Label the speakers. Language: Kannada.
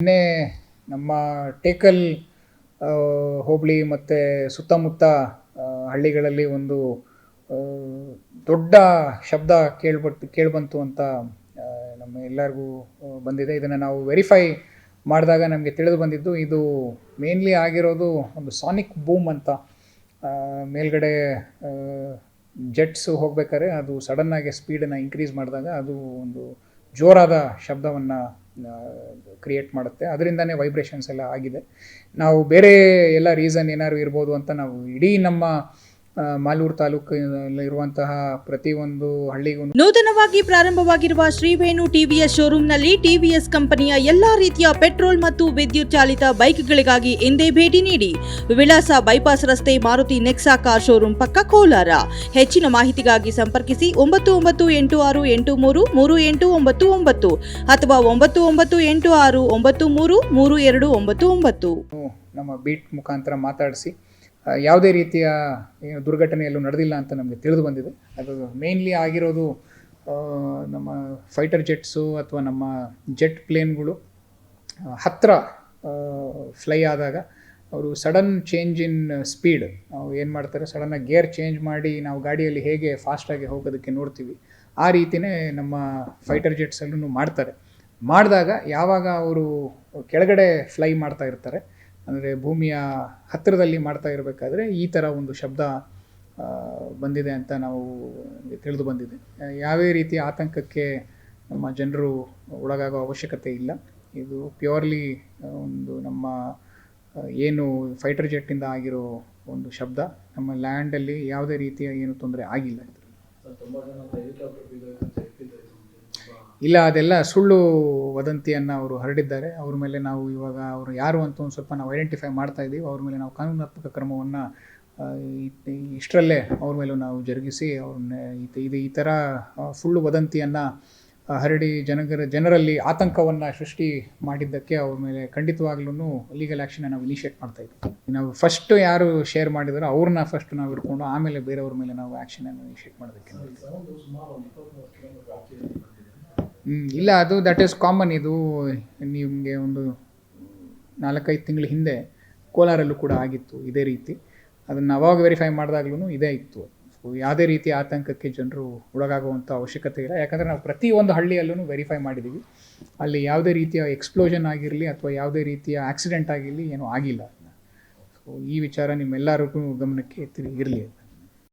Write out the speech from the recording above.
Speaker 1: ನಿನ್ನೆ ನಮ್ಮ ಟೇಕಲ್ ಹೋಬಳಿ ಮತ್ತು ಸುತ್ತಮುತ್ತ ಹಳ್ಳಿಗಳಲ್ಲಿ ಒಂದು ದೊಡ್ಡ ಶಬ್ದ ಕೇಳ್ಬಟ್ಟು ಕೇಳಿಬಂತು ಅಂತ ನಮ್ಮ ಎಲ್ಲರಿಗೂ ಬಂದಿದೆ. ಇದನ್ನು ನಾವು ವೆರಿಫೈ ಮಾಡಿದಾಗ ನಮಗೆ ತಿಳಿದು ಬಂದಿದ್ದು, ಇದು ಮೇನ್ಲಿ ಆಗಿರೋದು ಒಂದು ಸಾನಿಕ್ ಬೂಮ್ ಅಂತ. ಮೇಲ್ಗಡೆ ಜೆಟ್ಸ್ ಹೋಗ್ಬೇಕಾದ್ರೆ ಅದು ಸಡನ್ನಾಗಿ ಸ್ಪೀಡನ್ನು ಇನ್ಕ್ರೀಸ್ ಮಾಡಿದಾಗ ಅದು ಒಂದು ಜೋರಾದ ಶಬ್ದವನ್ನು ಕ್ರಿಯೇಟ್ ಮಾಡುತ್ತೆ. ಅದರಿಂದನೇ ವೈಬ್ರೇಷನ್ಸ್ ಎಲ್ಲ ಆಗಿದೆ. ನಾವು ಬೇರೆ ಎಲ್ಲ ರೀಸನ್ ಏನಾದ್ರು ಇರ್ಬೋದು ಅಂತ ನಾವು ಇಡೀ ನಮ್ಮ ಮಾಲೂರು ತಾಲೂಕಿನಲ್ಲಿರುವಂತಹ ಪ್ರತಿಯೊಂದು ಹಳ್ಳಿಗೂ
Speaker 2: ನೂತನವಾಗಿ ಪ್ರಾರಂಭವಾಗಿರುವ ಶ್ರೀವೇಣು ಟಿವಿಎಸ್ ಶೋರೂಮ್ನಲ್ಲಿ ಟಿವಿಎಸ್ ಕಂಪನಿಯ ಎಲ್ಲಾ ರೀತಿಯ ಪೆಟ್ರೋಲ್ ಮತ್ತು ವಿದ್ಯುತ್ ಚಾಲಿತ ಬೈಕ್ಗಳಿಗಾಗಿ ಎಂದೇ ಭೇಟಿ ನೀಡಿ. ವಿಳಾಸ ಬೈಪಾಸ್ ರಸ್ತೆ ಮಾರುತಿ ನೆಕ್ಸಾ ಕಾರ್ ಶೋರೂಮ್ ಪಕ್ಕ ಕೋಲಾರ. ಹೆಚ್ಚಿನ ಮಾಹಿತಿಗಾಗಿ ಸಂಪರ್ಕಿಸಿ ಒಂಬತ್ತು ಒಂಬತ್ತು ಎಂಟು ಆರು ಎಂಟು ಮೂರು ಮೂರು ಎಂಟು ಒಂಬತ್ತು ಒಂಬತ್ತು ಅಥವಾ ಒಂಬತ್ತು ಒಂಬತ್ತು ಎಂಟು ಆರು ಒಂಬತ್ತು ಮೂರು ಮೂರು ಎರಡು ಒಂಬತ್ತು ಒಂಬತ್ತು.
Speaker 1: ನಮ್ಮ ಬೀಟ್ ಮುಖಾಂತರ ಮಾತಾಡಿಸಿ. ಯಾವುದೇ ರೀತಿಯ, ಏನು ದುರ್ಘಟನೆಯಲ್ಲೂ ನಡೆದಿಲ್ಲ ಅಂತ ನಮಗೆ ತಿಳಿದು ಬಂದಿದೆ. ಅದು ಮೇನ್ಲಿ ಆಗಿರೋದು ನಮ್ಮ ಫೈಟರ್ ಜೆಟ್ಸು ಅಥವಾ ನಮ್ಮ ಜೆಟ್ ಪ್ಲೇನ್ಗಳು ಹತ್ತಿರ ಫ್ಲೈ ಆದಾಗ ಅವರು ಸಡನ್ ಚೇಂಜ್ ಇನ್ ಸ್ಪೀಡ್ ನಾವು ಏನು ಮಾಡ್ತಾರೆ ಸಡನ್ನಾಗಿ ಗೇರ್ ಚೇಂಜ್ ಮಾಡಿ ನಾವು ಗಾಡಿಯಲ್ಲಿ ಹೇಗೆ ಫಾಸ್ಟಾಗಿ ಹೋಗೋದಕ್ಕೆ ನೋಡ್ತೀವಿ. ಆ ರೀತಿಯೇ ನಮ್ಮ ಫೈಟರ್ ಜೆಟ್ಸಲ್ಲೂ ಮಾಡ್ತಾರೆ. ಮಾಡಿದಾಗ ಯಾವಾಗ ಅವರು ಕೆಳಗಡೆ ಫ್ಲೈ ಮಾಡ್ತಾ ಇರ್ತಾರೆ ಅಂದರೆ ಭೂಮಿಯ ಹತ್ತಿರದಲ್ಲಿ ಮಾಡ್ತಾ ಇರಬೇಕಾದ್ರೆ ಈ ಥರ ಒಂದು ಶಬ್ದ ಬಂದಿದೆ ಅಂತ ನಾವು ತಿಳಿದು ಬಂದಿದೆ. ಯಾವುದೇ ರೀತಿ ಆತಂಕಕ್ಕೆ ನಮ್ಮ ಜನರು ಒಳಗಾಗೋ ಅವಶ್ಯಕತೆ ಇಲ್ಲ. ಇದು ಪ್ಯೂರ್ಲಿ ಒಂದು ನಮ್ಮ ಏನು ಫೈಟರ್ ಜೆಟ್ಟಿಂದ ಆಗಿರೋ ಒಂದು ಶಬ್ದ. ನಮ್ಮ ಲ್ಯಾಂಡಲ್ಲಿ ಯಾವುದೇ ರೀತಿಯ ಏನು ತೊಂದರೆ ಆಗಿಲ್ಲ ಇದರಲ್ಲಿ. ಇಲ್ಲ, ಅದೆಲ್ಲ ಸುಳ್ಳು ವದಂತಿಯನ್ನು ಅವರು ಹರಡಿದ್ದಾರೆ. ಅವ್ರ ಮೇಲೆ ನಾವು ಇವಾಗ ಅವರು ಯಾರು ಅಂತ ಒಂದು ಸ್ವಲ್ಪ ನಾವು ಐಡೆಂಟಿಫೈ ಮಾಡ್ತಾ ಇದ್ದೀವಿ ಅವ್ರ ಮೇಲೆ ನಾವು ಕಾನೂನಾತ್ಮಕ ಕ್ರಮವನ್ನು ಇಷ್ಟರಲ್ಲೇ ಅವ್ರ ಮೇಲೂ ನಾವು ಜರುಗಿಸಿ ಅವ್ರನ್ನ ಇದು ಈ ಥರ ಸುಳ್ಳು ವದಂತಿಯನ್ನು ಹರಡಿ ಜನಗರ, ಜನರಲ್ಲಿ ಆತಂಕವನ್ನು ಸೃಷ್ಟಿ ಮಾಡಿದ್ದಕ್ಕೆ ಅವ್ರ ಮೇಲೆ ಖಂಡಿತವಾಗ್ಲೂ ಲೀಗಲ್ ಆ್ಯಕ್ಷನ್ ನಾವು ಇನಿಷಿಯೇಟ್ ಮಾಡ್ತಾ ಇದ್ದೀವಿ ನಾವು ಫಸ್ಟ್ ಯಾರು ಶೇರ್ ಮಾಡಿದಾರೋ ಅವ್ರನ್ನ ಫಸ್ಟ್ ನಾವು ಇಟ್ಕೊಂಡು ಆಮೇಲೆ ಬೇರೆಯವ್ರ ಮೇಲೆ ನಾವು ಆ್ಯಕ್ಷನನ್ನು ಇನಿಷಿಯೇಟ್ ಮಾಡೋದಕ್ಕೆ. ಇಲ್ಲ, ಅದು ದಟ್ ಈಸ್ ಕಾಮನ್ ಇದು ನಿಮಗೆ ಒಂದು ನಾಲ್ಕೈದು ತಿಂಗಳ ಹಿಂದೆ ಕೋಲಾರಲ್ಲೂ ಕೂಡ ಆಗಿತ್ತು ಇದೇ ರೀತಿ. ಅದನ್ನು ಅವಾಗ ವೆರಿಫೈ ಮಾಡಿದಾಗ್ಲೂ ಇದೇ ಇತ್ತು. ಸೊ ಯಾವುದೇ ರೀತಿಯ ಆತಂಕಕ್ಕೆ ಜನರು ಒಳಗಾಗುವಂಥ ಅವಶ್ಯಕತೆ ಇಲ್ಲ. ಯಾಕಂದರೆ ನಾವು ಪ್ರತಿಯೊಂದು ಹಳ್ಳಿಯಲ್ಲೂ ವೆರಿಫೈ ಮಾಡಿದ್ದೀವಿ ಅಲ್ಲಿ ಯಾವುದೇ ರೀತಿಯ ಎಕ್ಸ್ಪ್ಲೋಷನ್ ಆಗಿರಲಿ ಅಥವಾ ಯಾವುದೇ ರೀತಿಯ ಆಕ್ಸಿಡೆಂಟ್ ಆಗಿರಲಿ ಏನೂ ಆಗಿಲ್ಲ. ಸೊ ಈ ವಿಚಾರ ನಿಮ್ಮೆಲ್ಲರಿಗೂ ಗಮನಕ್ಕೆ ತಿರುಗಿ ಇರಲಿ